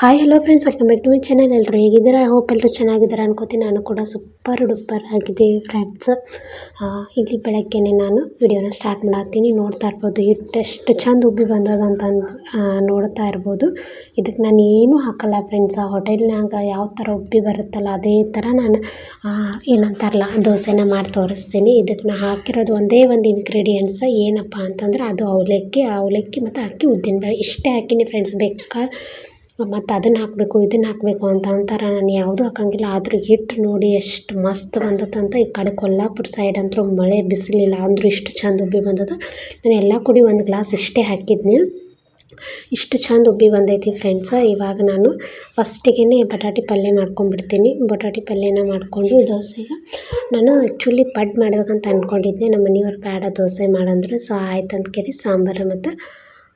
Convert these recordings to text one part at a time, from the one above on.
Hi hello friends welcome back to my channel ಎಲ್ಲರೂ ಹೇಗಿದ್ದೀರಾ? Hope ಎಲ್ಲರೂ ಚೆನ್ನಾಗಿದ್ದಾರೆ ಅನ್ಕೋತೀನಿ. ನಾನು ಕೂಡ ಸೂಪರ್ ಡುಪ್ಪರ್ ಆಗಿದೆ ಫ್ರೆಂಡ್ಸ್ ಇಲ್ಲಿ ಬೆಳಗ್ಗೆನೆ ನಾನು ವಿಡಿಯೋನ ಸ್ಟಾರ್ಟ್ ಮಾಡತ್ತೀನಿ. ನೋಡ್ತಾ ಇರ್ಬೋದು ಹಿಟ್ಟು ಎಷ್ಟು ಚಂದ ಉಬ್ಬಿ ಬಂದದ ಅಂತ ನೋಡ್ತಾ ಇರ್ಬೋದು. ಇದಕ್ಕೆ ನಾನು ಏನೂ ಹಾಕಲ್ಲ ಫ್ರೆಂಡ್ಸ್ ಆ ಹೋಟೆಲ್ನಾಗ ಯಾವ ಥರ ಉಬ್ಬಿ ಬರುತ್ತಲ್ಲ, ಅದೇ ಥರ ನಾನು ಏನಂತಾರಲ್ಲ, ದೋಸೆನ ಮಾಡಿ ತೋರಿಸ್ತೀನಿ. ಇದಕ್ಕೆ ನಾನು ಹಾಕಿರೋದು ಒಂದೇ ಒಂದು ಇಂಗ್ರೀಡಿಯೆಂಟ್ಸ್ ಏನಪ್ಪ ಅಂತಂದ್ರೆ, ಅದು ಅವಲಕ್ಕಿ ಅವಲಕ್ಕಿ ಮತ್ತು ಅಕ್ಕಿ ಉದ್ದಿನ ಬೇಳೆ. ಇಷ್ಟೇ ಹಾಕಿನಿ ಫ್ರೆಂಡ್ಸ್ ಬೇಕಾ? ಮತ್ತು ಅದನ್ನು ಹಾಕಬೇಕು, ಇದನ್ನು ಹಾಕಬೇಕು ಅಂತ ಅಂತಾರೆ. ನಾನು ಯಾವುದೂ ಹಾಕಂಗಿಲ್ಲ. ಆದರೂ ಹಿಟ್ಟು ನೋಡಿ ಎಷ್ಟು ಮಸ್ತ್ ಬಂದದಂತ ಈ ಕಡೆ ಕೊಲ್ಲಾಪುರ ಸೈಡ್ ಅಂತೂ ಮಳೆ ಬಿಸಿಲಿಲ್ಲ. ಅಂದರೂ ಇಷ್ಟು ಚಂದ ಉಬ್ಬಿ ಬಂದದ. ನಾನು ಎಲ್ಲ ಕೂಡಿ ಒಂದು ಗ್ಲಾಸ್ ಇಷ್ಟೇ ಹಾಕಿದ್ನಿ. ಇಷ್ಟು ಚಂದ ಉಬ್ಬಿ ಬಂದೈತಿ ಫ್ರೆಂಡ್ಸ ಇವಾಗ ನಾನು ಫಸ್ಟಿಗೆ ಬಟಾಟಿ ಪಲ್ಯ ಮಾಡ್ಕೊಂಡ್ಬಿಡ್ತೀನಿ. ಬಟಾಟಿ ಪಲ್ಯನ ಮಾಡಿಕೊಂಡು ದೋಸೆಗೆ ನಾನು ಆ್ಯಕ್ಚುಲಿ ಪಡ್ ಮಾಡ್ಬೇಕಂತ ಅಂದ್ಕೊಂಡಿದ್ದೆ ನಮ್ಮ ಮನೆಯವ್ರು ಬೇಡ ದೋಸೆ ಮಾಡಂದ್ರು. ಸೊ ಆಯ್ತು ಅಂತ ಕೇಳಿ ಸಾಂಬಾರು ಮತ್ತು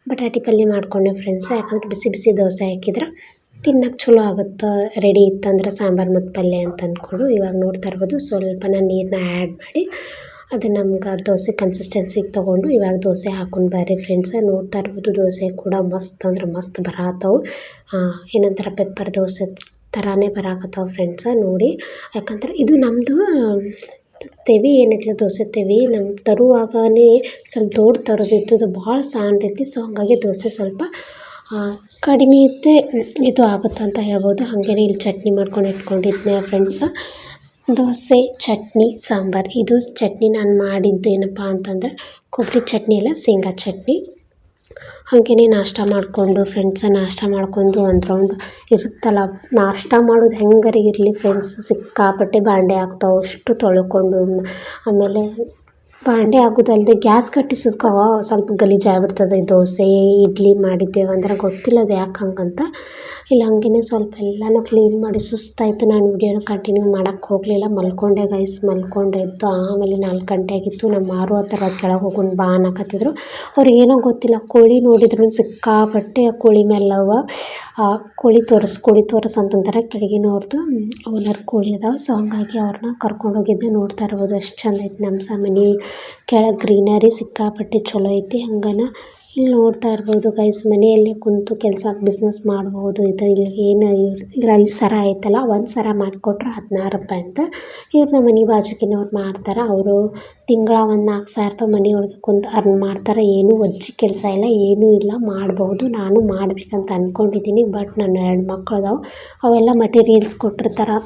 ಬಟಾಟೆ ಪಲ್ಯ ಮಾಡಿಕೊಂಡೆ ಫ್ರೆಂಡ್ಸ್ ಯಾಕಂದ್ರೆ ಬಿಸಿ ಬಿಸಿ ದೋಸೆ ಹಾಕಿದ್ರೆ ತಿನ್ನಕ್ಕೆ ಚಲೋ ಆಗುತ್ತೆ ರೆಡಿ ಇತ್ತಂದ್ರೆ ಸಾಂಬಾರು ಮತ್ತು ಪಲ್ಯ ಅಂತ ಅಂದ್ಕೊಂಡು ಇವಾಗ ನೋಡ್ತಾ ಇರ್ಬೋದು. ಸ್ವಲ್ಪ ನಾನು ನೀರನ್ನ ಆ್ಯಡ್ ಮಾಡಿ ಅದು ನಮ್ಗೆ ದೋಸೆ ಕನ್ಸಿಸ್ಟೆನ್ಸಿಗೆ ತೊಗೊಂಡು ಇವಾಗ ದೋಸೆ ಹಾಕೊಂಡು ಬರ್ರಿ ಫ್ರೆಂಡ್ಸ್ ನೋಡ್ತಾ ಇರ್ಬೋದು, ದೋಸೆ ಕೂಡ ಮಸ್ತ್ ಅಂದ್ರೆ ಮಸ್ತ್ ಬರತ್ತವು ಏನಂತಾರೆ ಪೆಪ್ಪರ್ ದೋಸೆ ಥರನೇ ಬರಾಕತ್ತವು ಫ್ರೆಂಡ್ಸ ನೋಡಿ, ಯಾಕಂದ್ರೆ ಇದು ನಮ್ಮದು ತೆವಿ ಏನೈತಲ್ಲ ದೋಸೆ ತೆವಿ ನಮ್ಮ ತರುವಾಗನೇ ಸ್ವಲ್ಪ ದೊಡ್ಡ ತರೋದಿತ್ತು ಅದು ಭಾಳ ಸಣ್ಣದೈತಿ ಸೊ ಹಾಗಾಗಿ ದೋಸೆ ಸ್ವಲ್ಪ ಕಡಿಮೆ ಇದ್ದೇ ಇದು ಆಗುತ್ತೆ ಅಂತ ಹೇಳ್ಬೋದು. ಹಾಗೇನೆ ಇಲ್ಲಿ ಚಟ್ನಿ ಮಾಡ್ಕೊಂಡು ಇಟ್ಕೊಂಡಿದ್ದೆ ಫ್ರೆಂಡ್ಸ ದೋಸೆ, ಚಟ್ನಿ, ಸಾಂಬಾರು. ಇದು ಚಟ್ನಿ ನಾನು ಮಾಡಿದ್ದೇನಪ್ಪ ಅಂತಂದರೆ ಕೊಬ್ಬರಿ ಚಟ್ನಿ ಅಲ್ಲ, ಶೇಂಗಾ ಚಟ್ನಿ. ಹಾಗೇನೆ ನಾಷ್ಟ ಮಾಡಿಕೊಂಡು ಫ್ರೆಂಡ್ಸ ನಾಷ್ಟ ಮಾಡಿಕೊಂಡು ಒಂದು ರೌಂಡ್ ಇರುತ್ತಲ್ಲ, ನಾಷ್ಟ ಮಾಡೋದು ಹೆಂಗಾರ ಇರಲಿ ಫ್ರೆಂಡ್ಸ್ ಸಿಕ್ಕಾಪಟ್ಟೆ ಬಾಂಡೆ ಆಗ್ತಾವೆ ಅಷ್ಟು ತೊಳ್ಕೊಂಡು, ಆಮೇಲೆ ಬಾಂಡೆ ಆಗೋದಲ್ದೆ ಗ್ಯಾಸ್ ಕಟ್ಟಿಸೋದ್ಕವ ಸ್ವಲ್ಪ ಗಲೀಜು ಆಗ್ಬಿಡ್ತದೆ. ದೋಸೆ, ಇಡ್ಲಿ ಮಾಡಿದ್ದೇವೆ ಅಂದ್ರೆ ಗೊತ್ತಿಲ್ಲ ಅದು ಯಾಕೆ ಹಂಗಂತ. ಇಲ್ಲ ಹಂಗೇ ಸ್ವಲ್ಪ ಎಲ್ಲನೂ ಕ್ಲೀನ್ ಮಾಡಿ ಸುಸ್ತಾಯಿತು. ನಾನು ವಿಡಿಯೋನ ಕಂಟಿನ್ಯೂ ಮಾಡೋಕ್ಕೆ ಹೋಗಲಿಲ್ಲ. ಮಲ್ಕೊಂಡೆ ಗೈಸ್ ಮಲ್ಕೊಂಡೆ ಎದ್ದು ಆಮೇಲೆ ನಾಲ್ಕು ಗಂಟೆ ಆಗಿತ್ತು. ನಮ್ಮ ಮಾರು ಆ ಥರ ಕೆಳಗೆ ಹೋಗೋಣ ಬಾ ಅನ್ನಕತ್ತಿದ್ರು. ಅವ್ರಿಗೇನೋ ಗೊತ್ತಿಲ್ಲ, ಕೋಳಿ ನೋಡಿದ್ರು ಸಿಕ್ಕಾಪಟ್ಟೆ ಆ ಕೋಳಿ ಮೇಲವ ಕೋಳಿ ತೋರಿಸ್ ಕೋಳಿ ತೋರಿಸ್ ಅಂತಂತಾರೆ ಕೆಳಗಿನವ್ರದ್ದು ಓನರ್ ಕೋಳಿ ಅದಾವೆ. ಸೊ ಹಂಗಾಗಿ ಅವ್ರನ್ನ ಕರ್ಕೊಂಡು ಹೋಗಿದ್ದೆ ನೋಡ್ತಾ ಇರ್ಬೋದು, ಎಷ್ಟು ಚಂದ ಐತೆ ನಮ್ಮ ಮನೆ ಕೆಳಗೆ ಗ್ರೀನರಿ ಸಿಕ್ಕಾಪಟ್ಟೆ ಚಲೋ ಐತಿ, ಹಂಗನ ಇಲ್ಲಿ ನೋಡ್ತಾ ಇರ್ಬೋದು ಗೈಸ್ ಮನೆಯಲ್ಲೇ ಕುಂತು ಕೆಲಸ ಬಿಸ್ನೆಸ್ ಮಾಡಬಹುದು ಇದು ಇಲ್ಲಿ ಏನು ಇವ್ರು ಅಲ್ಲಿ ಸರ ಐತಲ್ಲ, ಒಂದು ಸರ ಮಾಡಿಕೊಟ್ರೆ ಹದಿನಾರು ರೂಪಾಯಿ ಅಂತ ಇವ್ರು ನಮ್ಮ ಮನೆ ಬಾಜುಕಿನವ್ರು ಮಾಡ್ತಾರೆ, ಅವರು ತಿಂಗಳ ಒಂದು ನಾಲ್ಕು ಸಾವಿರ ರೂಪಾಯಿ ಮನೆಯೊಳಗೆ ಕುಂತು ಅರ್ನ್ ಮಾಡ್ತಾರೆ, ಏನೂ ಒಜ್ಜಿ ಕೆಲಸ ಇಲ್ಲ, ಏನೂ ಇಲ್ಲ ಮಾಡಬಹುದು ನಾನು ಮಾಡ್ಬೇಕಂತ ಅನ್ಕೊಂಡಿದ್ದೀನಿ ಬಟ್ ನನ್ನ ಎರಡು ಮಕ್ಕಳು ಅದಾವೆ ಅವೆಲ್ಲ ಮಟೀರಿಯಲ್ಸ್ ಕೊಟ್ಟಿರ್ತಾರೆ.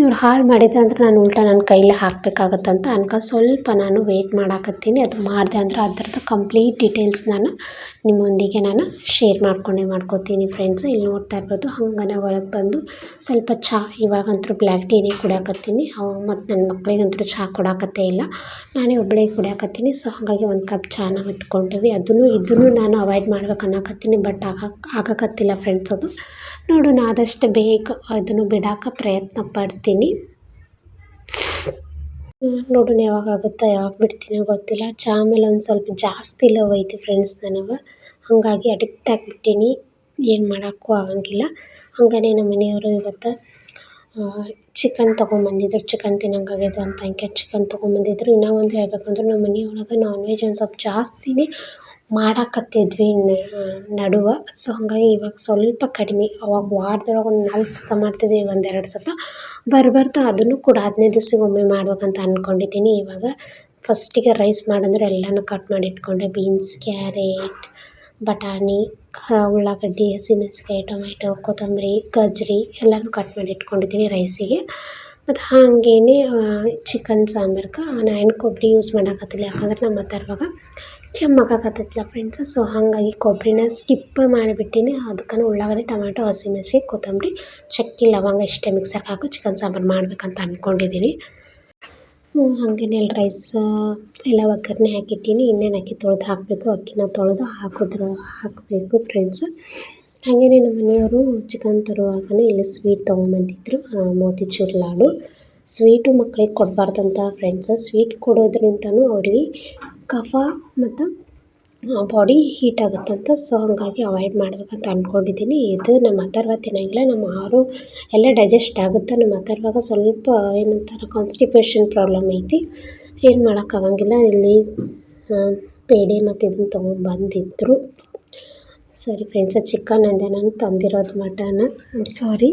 ಇವ್ರು ಹಾಳು ಮಾಡಿದ್ರೆ ಅಂದ್ರೆ ನಾನು ಉಲ್ಟಾ ನನ್ನ ಕೈಲೇ ಹಾಕಬೇಕಾಗತ್ತಂತ ಅನ್ಕ ಸ್ವಲ್ಪ ನಾನು ವೆಯ್ಟ್ ಮಾಡಾಕತ್ತೀನಿ. ಅದು ಮಾಡಿದೆ ಅಂದ್ರೆ ಅದ್ರದ್ದು ಕಂಪ್ಲೀಟ್ ಡೀಟೇಲ್ಸ್ ನಾನು ನಿಮ್ಮೊಂದಿಗೆ ನಾನು ಶೇರ್ ಮಾಡ್ಕೊಂಡೇ ಮಾಡ್ಕೋತೀನಿ ಫ್ರೆಂಡ್ಸ್ ಇಲ್ಲಿ ನೋಡ್ತಾ ಇರ್ಬೋದು ಹಂಗನ ಒಳಗೆ ಬಂದು ಸ್ವಲ್ಪ ಚಹಾ ಇವಾಗಂತೂ ಬ್ಲ್ಯಾಕ್ ಟೀನೇ ಕುಡಿಯಾಕತ್ತೀನಿ. ಮತ್ತು ನನ್ನ ಮಕ್ಳಿಗಂತೂ ಚಹಾ ಕೊಡಾಕತ್ತೇ ಇಲ್ಲ. ನಾನೇ ಒಬ್ಬಳೇ ಕುಡಿಯಾಕತ್ತೀನಿ. ಸೊ ಹಾಗಾಗಿ ಒಂದು ಕಪ್ ಚಹಾನ ಇಟ್ಕೊಂಡೇವಿ. ಅದನ್ನು ಇದನ್ನು ನಾನು ಅವಾಯ್ಡ್ ಮಾಡ್ಬೇಕು ಅನ್ನಕತ್ತೀನಿ. ಬಟ್ ಆಗಕ್ಕೆ ಆಗಕತ್ತಿಲ್ಲ ಫ್ರೆಂಡ್ಸ್ ಅದು. ನೋಡೋಣ ಆದಷ್ಟು ಬೇಗ ಅದನ್ನು ಬಿಡಾಕ ಪ್ರಯತ್ನ ಪಡ್ತೀನಿ. ನೋಡೋಣ ಯಾವಾಗ ಆಗುತ್ತಾ, ಯಾವಾಗ ಬಿಡ್ತೀನೋ ಗೊತ್ತಿಲ್ಲ. ಚಹಾ ಮೇಲೆ ಒಂದು ಸ್ವಲ್ಪ ಜಾಸ್ತಿ ಲವ್ ಐತಿ ಫ್ರೆಂಡ್ಸ್ ನನಗೆ. ಹಾಗಾಗಿ ಅಡಿಕ್ಟ್ ಆಗಿಬಿಟ್ಟೀನಿ. ಏನು ಮಾಡೋಕ್ಕೂ ಆಗಂಗಿಲ್ಲ. ಹಾಗೇ ನಮ್ಮ ಮನೆಯವರು ಇವತ್ತು ಚಿಕನ್ ತೊಗೊಂಬಂದಿದ್ರು. ಚಿಕನ್ ತಿನ್ನಂಗಾಗ್ಯದ ಅಂತ ಅಂಕೆ ಚಿಕನ್ ತೊಗೊಂಬಂದಿದ್ರು. ಇನ್ನೂ ಒಂದು ಹೇಳ್ಬೇಕಂದ್ರೆ ನಮ್ಮ ಮನೆಯೊಳಗೆ ನಾನ್ ವೆಜ್ ಒಂದು ಸ್ವಲ್ಪ ಜಾಸ್ತಿನೇ ಮಾಡಾಕತ್ತಿದ್ವಿ ನಡುವೆ. ಸೊ ಹಾಗಾಗಿ ಇವಾಗ ಸ್ವಲ್ಪ ಕಡಿಮೆ. ಅವಾಗ ವಾರದೊಳಗೆ ಒಂದು ನಾಲ್ಕು ಸತ ಮಾಡ್ತಿದ್ವಿ, ಒಂದು ಎರಡು ಸತ. ಬರ್ಬರ್ತಾ ಅದನ್ನು ಕೂಡ ಹದಿನೈದು ದಿವ್ಸಕ್ಕೆ ಒಮ್ಮೆ ಮಾಡ್ಬೇಕಂತ ಅಂದ್ಕೊಂಡಿದ್ದೀನಿ ಇವಾಗ ಫಸ್ಟಿಗೆ ರೈಸ್ ಮಾಡಂದ್ರೆ ಎಲ್ಲನೂ ಕಟ್ ಮಾಡಿ ಇಟ್ಕೊಂಡೆ. ಬೀನ್ಸ್, ಕ್ಯಾರೆಟ್, ಬಟಾಣಿ ಉಳ್ಳಾಗಡ್ಡಿ ಹಸಿಮೆಣ್ಸಿಕಾಯಿ ಟೊಮೆಟೊ, ಕೊತ್ತಂಬರಿ ಗಜ್ಜರಿ ಎಲ್ಲನೂ ಕಟ್ ಮಾಡಿ ಇಟ್ಕೊಂಡಿದ್ದೀನಿ ರೈಸಿಗೆ. ಮತ್ತು ಹಾಗೇನೆ ಚಿಕನ್ ಸಾಂಬಾರ್ಗೆ ನಾನು ಕೊಬ್ಬರಿ ಯೂಸ್ ಮಾಡಾಕತ್ತಿಲ್ಲ. ಯಾಕಂದ್ರೆ ನಮ್ಮ ಅತ್ತೆಯವಾಗ ಕೆಮ್ಮಾಗಕತ್ತೈತಲ್ಲ ಫ್ರೆಂಡ್ಸ್ ಸೊ ಹಾಗಾಗಿ ಕೊಬ್ಬರಿನ ಸ್ಕಿಪ್ ಮಾಡಿಬಿಟ್ಟಿನಿ. ಅದಕ್ಕೆ ಉಳ್ಳಾಗಡ್ಡೆ, ಟೊಮ್ಯಾಟೊ ಹಸಿಮೆಸಿ ಕೊತ್ತಂಬರಿ ಚಕ್ಕೆ ಲವಂಗ ಇಷ್ಟೇ ಮಿಕ್ಸರ್ಗೆ ಹಾಕಿ. ಚಿಕನ್ ಸಾಂಬಾರು ಮಾಡ್ಬೇಕಂತ ಅಂದ್ಕೊಂಡಿದ್ದೀನಿ ಹಾಗೇನೆ ಅಲ್ಲಿ ರೈಸ್ ಎಲ್ಲ ಒಗ್ಗರಣೆ ಹಾಕಿಟ್ಟಿನಿ. ಇನ್ನೇನು ಅಕ್ಕಿ ತೊಳೆದು ಹಾಕಬೇಕು, ಅಕ್ಕಿನ ತೊಳೆದು ಹಾಕಿದ್ರು, ಹಾಕಬೇಕು ಫ್ರೆಂಡ್ಸ್ ಹಾಗೇನೆ ನಮ್ಮ ಮನೆಯವರು ಚಿಕನ್ ತರುವಾಗಲೇ ಇಲ್ಲಿ ಸ್ವೀಟ್ ತೊಗೊಂಬಂದಿದ್ರು ಮೋತಿಚೂರ್ ಲಾಡು. ಸ್ವೀಟು ಮಕ್ಕಳಿಗೆ ಕೊಡಬಾರ್ದಂತ ಫ್ರೆಂಡ್ಸ್ ಸ್ವೀಟ್ ಕೊಡೋದ್ರಿಂದನೂ ಅವ್ರಿಗೆ ಕಫ ಮತ್ತು ಬಾಡಿ ಹೀಟ್ ಆಗುತ್ತೆ ಅಂತ ಸೊ ಹಾಗಾಗಿ ಅವಾಯ್ಡ್ ಮಾಡ್ಬೇಕಂತ ಅಂದ್ಕೊಂಡಿದ್ದೀನಿ ಇದು ನಮ್ಮ ಅಥರ್ವ ತಿನ್ನಂಗಿಲ್ಲ ನಮ್ಮ ಆರು ಎಲ್ಲ ಡೈಜೆಸ್ಟ್ ಆಗುತ್ತೆ. ನಮ್ಮ ಅಥರ್ವಾಗ ಸ್ವಲ್ಪ ಏನಂತಾರೆ ಕಾನ್ಸ್ಟಿಪೇಷನ್ ಪ್ರಾಬ್ಲಮ್ ಐತಿ. ಏನು ಮಾಡೋಕ್ಕಾಗಂಗಿಲ್ಲ ಇಲ್ಲಿ ಪೇಡೆ ಮತ್ತು ಇದನ್ನು ತೊಗೊಂಬಂದಿದ್ರು ಸಾರಿ ಫ್ರೆಂಡ್ಸ್ ಚಿಕನ್ ಅಂದೆ ನಾನು ತಂದಿರೋದು ಮಟನ್ ಸಾರಿ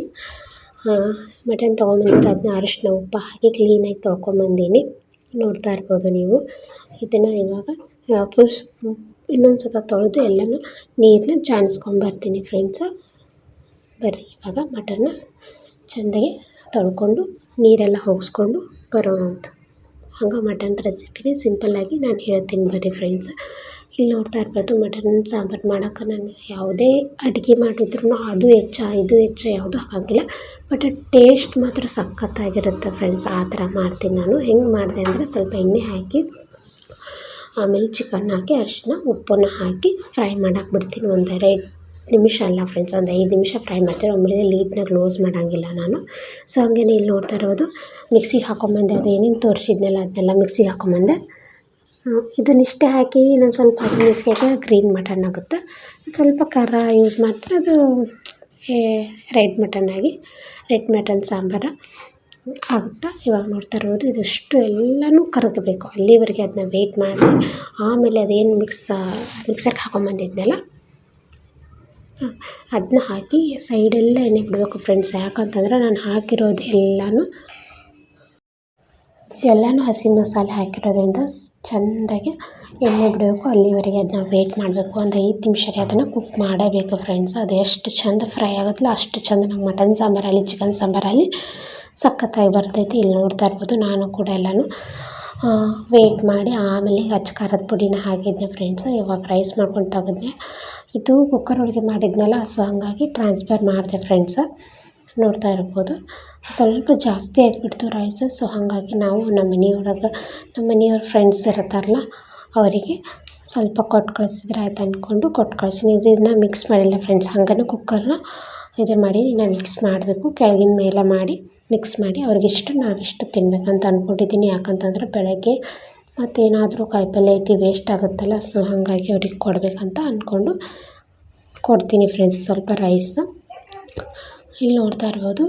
ಮಟನ್ ತೊಗೊಂಬಂದಿರೋ ಅದನ್ನ ಅರಿಶಿನ ಉಪ್ಪು ಹಾಕಿ ಕ್ಲೀನಾಗಿ ತೊಳ್ಕೊಂಬಂದೀನಿ ನೋಡ್ತಾ ಇರ್ಬೋದು ನೀವು. ಇದನ್ನು ಇವಾಗ ವಾಪಸ್ ಇನ್ನೊಂದು ಸತ ತೊಳೆದು ಎಲ್ಲನೂ ನೀರನ್ನ ಜಾಣಿಸ್ಕೊಂಬರ್ತೀನಿ ಫ್ರೆಂಡ್ಸ ಬರ್ರಿ, ಇವಾಗ ಮಟನ್ನ ಚೆಂದಾಗಿ ತೊಳ್ಕೊಂಡು ನೀರೆಲ್ಲ ಹೋಗಿಸ್ಕೊಂಡು ಬರೋಣ ಅಂತ. ಹಂಗೆ ಮಟನ್ ರೆಸಿಪಿನೇ ಸಿಂಪಲ್ಲಾಗಿ ನಾನು ಹೇಳ್ತೀನಿ ಬರ್ರಿ ಫ್ರೆಂಡ್ಸ್ ಇಲ್ಲಿ ನೋಡ್ತಾ ಇರಬಹುದು ಮಟನ್, ಸಾಂಬಾರು ಮಾಡೋಕೆ ನಾನು ಯಾವುದೇ ಅಡುಗೆ ಮಾಡಿದ್ರೂ ಅದು ಹೆಚ್ಚ, ಇದು ಹೆಚ್ಚ, ಯಾವುದೂ ಹಾಕೋಂಗಿಲ್ಲ ಬಟ್ ಟೇಸ್ಟ್ ಮಾತ್ರ ಸಖತ್ತಾಗಿರುತ್ತೆ ಫ್ರೆಂಡ್ಸ್ ಆ ಥರ ಮಾಡ್ತೀನಿ ನಾನು. ಹೆಂಗೆ ಮಾಡಿದೆ ಅಂದರೆ ಸ್ವಲ್ಪ ಎಣ್ಣೆ ಹಾಕಿ, ಆಮೇಲೆ ಚಿಕನ್ ಹಾಕಿ ಅರಿಶಿನ ಉಪ್ಪನ್ನ ಹಾಕಿ ಫ್ರೈ ಮಾಡಕ್ಕೆ ಬಿಡ್ತೀನಿ. ಒಂದು ಎರಡು ನಿಮಿಷ ಅಲ್ಲ ಫ್ರೆಂಡ್ಸ್ ಒಂದು ಐದು ನಿಮಿಷ ಫ್ರೈ ಮಾಡ್ತೀನಿ. ಆಮೇಲೆ ಲೀಟ್ನ ಕ್ಲೋಸ್ ಮಾಡೋಂಗಿಲ್ಲ ನಾನು. ಸೊ ಹಂಗೇನೆ ಇಲ್ಲಿ ನೋಡ್ತಾ ಇರೋದು. ಮಿಕ್ಸಿಗೆ ಹಾಕೊಂಬಂದೆ ಅದು ಏನೇನು ತೋರಿಸಿದ್ನಲ್ಲ, ಅದನ್ನೆಲ್ಲ ಮಿಕ್ಸಿಗೆ ಹಾಕೊಂಬಂದೆ ಇದನ್ನಿಷ್ಟೇ ಹಾಕಿ ಇನ್ನೊಂದು ಸ್ವಲ್ಪ ಹಸಿಮೆಣ್ಸಿಗೆ ಹಾಕಿದ್ರೆ ಗ್ರೀನ್ ಮಟನ್ ಆಗುತ್ತೆ. ಸ್ವಲ್ಪ ಖಾರ ಯೂಸ್ ಮಾಡ್ತಾರೆ ಅದು ರೆಡ್ ಮಟನ್ ಆಗಿ ರೆಡ್ ಮಟನ್ ಸಾಂಬಾರು ಆಗುತ್ತೆ? ಇವಾಗ ನೋಡ್ತಾ ಇರ್ಬೋದು ಇದಿಷ್ಟು ಎಲ್ಲನೂ ಕರಗಬೇಕು. ಅಲ್ಲಿವರೆಗೆ ಅದನ್ನ ವೆಯ್ಟ್ ಮಾಡಿ, ಆಮೇಲೆ ಅದೇನು ಮಿಕ್ಸ್ ಮಿಕ್ಸರ್ಗೆ ಹಾಕೊಂಬಂದಿದ್ನಲ್ಲ ಅದನ್ನ ಹಾಕಿ ಸೈಡೆಲ್ಲ ಎಣ್ಣೆ ಬಿಡಬೇಕು ಫ್ರೆಂಡ್ಸ್ ಯಾಕಂತಂದ್ರೆ ನಾನು ಹಾಕಿರೋದು ಎಲ್ಲನೂ ಎಲ್ಲನೂ ಹಸಿ ಮಸಾಲೆ ಹಾಕಿರೋದ್ರಿಂದ ಚೆಂದಾಗಿ ಎಣ್ಣೆ ಬಿಡಬೇಕು, ಅಲ್ಲಿವರೆಗೆ ಅದನ್ನ ವೇಟ್ ಮಾಡಬೇಕು. ಒಂದು ಐದು ನಿಮಿಷ ರೀ ಅದನ್ನು ಕುಕ್ ಮಾಡಬೇಕು ಫ್ರೆಂಡ್ಸ್ ಅದು ಎಷ್ಟು ಚೆಂದ ಫ್ರೈ ಆಗುತ್ತಲ್ಲ ಅಷ್ಟು ಚೆಂದ ನಮ್ಮ ಮಟನ್ ಸಾಂಬಾರಲ್ಲಿ ಚಿಕನ್ ಸಾಂಬಾರಲ್ಲಿ ಸಖತ್ತಾಗಿ ಬರ್ತೈತಿ. ಇಲ್ಲಿ ನೋಡ್ತಾ ಇರ್ಬೋದು, ನಾನು ಕೂಡ ಎಲ್ಲನೂ ವೇಟ್ ಮಾಡಿ ಆಮೇಲೆ ಹಚ್ಚ ಖಾರದ ಪುಡಿನ ಹಾಕಿದ್ದೆ ಫ್ರೆಂಡ್ಸ್ ಇವಾಗ ರೈಸ್ ಮಾಡ್ಕೊಂಡು ತೆಗೆದ್ನೆ ಇದು ಕುಕ್ಕರ್ ಒಳಗೆ ಮಾಡಿದ್ನಲ್ಲ, ಸೊ ಹಾಗಾಗಿ ಟ್ರಾನ್ಸ್ಫರ್ ಮಾಡಿದೆ ಫ್ರೆಂಡ್ಸ ನೋಡ್ತಾ ಇರ್ಬೋದು. ಸ್ವಲ್ಪ ಜಾಸ್ತಿ ಆಗಿಬಿಡ್ತು ರೈಸ್ ಸೊ ಹಾಗಾಗಿ ನಾವು ನಮ್ಮ ಮನೆಯೊಳಗೆ, ನಮ್ಮ ಮನೆಯವ್ರ ಫ್ರೆಂಡ್ಸ್ ಇರ್ತಾರಲ್ಲ, ಅವರಿಗೆ ಸ್ವಲ್ಪ ಕೊಟ್ಟು ಕಳಿಸಿದ್ರೆ ಆಯ್ತು ಅಂದ್ಕೊಂಡು ಕೊಟ್ಟು ಕಳ್ಸೀನಿ ಇದನ್ನು ಮಿಕ್ಸ್ ಮಾಡಿಲ್ಲ ಫ್ರೆಂಡ್ಸ್ ಹಾಗೇ ಕುಕ್ಕರ್ನ ಇದನ್ನು ಮಾಡಿ ನಾನು ಮಿಕ್ಸ್ ಮಾಡಬೇಕು. ಕೆಳಗಿನ ಮೇಲೆ ಮಾಡಿ ಮಿಕ್ಸ್ ಮಾಡಿ ಅವ್ರಿಗಿಷ್ಟು ನಾವಿಷ್ಟು ತಿನ್ನಬೇಕಂತ ಅಂದ್ಕೊಂಡಿದ್ದೀನಿ ಯಾಕಂತಂದ್ರೆ ಬೆಳಗ್ಗೆ ಮತ್ತೇನಾದರೂ ಕಾಯಿಪಲ್ಯ ಐತಿ ವೇಸ್ಟ್ ಆಗುತ್ತಲ್ಲ ಸೊ ಹಾಗಾಗಿ ಅವ್ರಿಗೆ ಕೊಡಬೇಕಂತ ಅಂದ್ಕೊಂಡು ಕೊಡ್ತೀನಿ ಫ್ರೆಂಡ್ಸ್ ಸ್ವಲ್ಪ ರೈಸ್ ಇಲ್ಲಿ ನೋಡ್ತಾ ಇರ್ಬೋದು.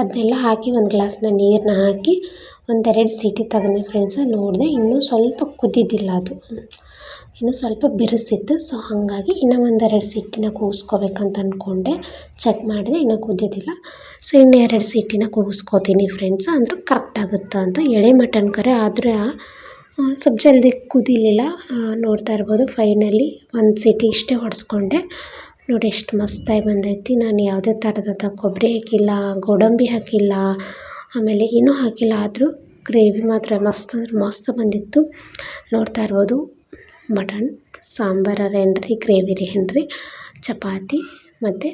ಅದನ್ನೆಲ್ಲ ಹಾಕಿ ಒಂದು ಗ್ಲಾಸ್ನ ನೀರನ್ನ ಹಾಕಿ ಒಂದೆರಡು ಸೀಟಿ ತಗೊಂಡೆ ಫ್ರೆಂಡ್ಸ್ ನೋಡಿದೆ. ಇನ್ನೂ ಸ್ವಲ್ಪ ಕುದ್ದಿದ್ದಿಲ್ಲ ಅದು. ಇನ್ನೂ ಸ್ವಲ್ಪ ಬಿರುಸಿತ್ತು. ಸೊ ಹಾಗಾಗಿ ಇನ್ನೂ ಒಂದೆರಡು ಸೀಟಿನ ಕೂಗಿಸ್ಕೋಬೇಕಂತ ಅಂದ್ಕೊಂಡೆ ಚೆಕ್ ಮಾಡಿದೆ, ಇನ್ನೂ ಕುದ್ದಿದ್ದಿಲ್ಲ ಸೊ ಇನ್ನು ಎರಡು ಸೀಟಿನ ಕೂಗಿಸ್ಕೋತೀನಿ ಫ್ರೆಂಡ್ಸ್ ಅಂದ್ರೆ ಕರೆಕ್ಟ್ ಆಗುತ್ತೆ ಅಂತ ಎಳೆ ಮಟನ್ ಕರೆ ಆದರೆ ಸ್ವಲ್ಪ ಜಲ್ದಿ ಕುದಿಲಿಲ್ಲ. ನೋಡ್ತಾ ಇರ್ಬೋದು ಫೈನಲಿ ಒಂದು ಸೀಟಿ ಇಷ್ಟೇ ಹೊಡೆಸ್ಕೊಂಡೆ. ನೋಡಿ ಎಷ್ಟು ಮಸ್ತಾಗಿ ಬಂದೈತಿ. ನಾನು ಯಾವುದೇ ಥರದಂಥ ಕೊಬ್ಬರಿ ಹಾಕಿಲ್ಲ, ಗೋಡಂಬಿ ಹಾಕಿಲ್ಲ, ಆಮೇಲೆ ಏನೂ ಹಾಕಿಲ್ಲ, ಆದರೂ ಗ್ರೇವಿ ಮಾತ್ರ ಮಸ್ತ್ ಅಂದ್ರೆ ಮಸ್ತ್ ಬಂದಿತ್ತು. ನೋಡ್ತಾ ಇರ್ಬೋದು, ಮಟನ್, ಸಾಂಬಾರ ಏನ್ರಿ, ಗ್ರೇವಿ ರೀ ಏನ್ರಿ, ಚಪಾತಿ ಮತ್ತು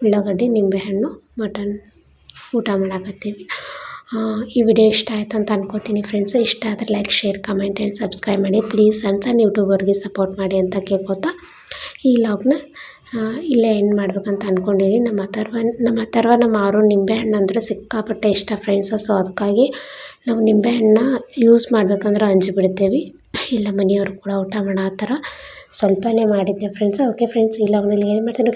ಉಳ್ಳಾಗಡ್ಡಿ, ನಿಂಬೆಹಣ್ಣು, ಮಟನ್ ಊಟ ಮಾಡಾಕತ್ತೀವಿ. ಈ ವಿಡಿಯೋ ಇಷ್ಟ ಆಯ್ತು ಅಂತ ಅನ್ಕೋತೀನಿ ಫ್ರೆಂಡ್ಸ್ ಇಷ್ಟ ಆದರೆ like share comment and subscribe ಮಾಡಿ. ಪ್ಲೀಸ್ ಸಣ್ಣ ಸಣ್ಣ ಯೂಟ್ಯೂಬರ್ಗೆ ಸಪೋರ್ಟ್ ಮಾಡಿ ಅಂತ ಕೇಳ್ಕೊತಾ ಈ ಲಾಗ್ನ ಇಲ್ಲೇ ಎಂಡ್ ಮಾಡ್ಬೇಕಂತ ಅಂದ್ಕೊಂಡಿದ್ದೀನಿ ನಮ್ಮ ಅಥರ್ವ ನಮ್ಮ ಅಥರ್ವ ನಮ್ಮ ಆರು ನಿಂಬೆಹಣ್ಣು ಅಂದರೆ ಸಿಕ್ಕಾಪಟ್ಟೆ ಇಷ್ಟ ಫ್ರೆಂಡ್ಸ್ ಸೊ ಅದಕ್ಕಾಗಿ ನಾವು ನಿಂಬೆಹಣ್ಣನ್ನ ಯೂಸ್ ಮಾಡ್ಬೇಕಂದ್ರೆ ಅಂಜಿ ಬಿಡ್ತೇವೆ. ಇಲ್ಲ ಮನೆಯವರು ಕೂಡ ಊಟ ಮಾಡೋ ಆ ಥರ ಸ್ವಲ್ಪನೇ ಮಾಡಿದ್ದೆ ಫ್ರೆಂಡ್ಸ್ ಓಕೆ ಫ್ರೆಂಡ್ಸ್ ಇಲ್ಲ ಲಾಗ್ನಲ್ಲಿ ಏನು ಮಾಡ್ತೀನಿ?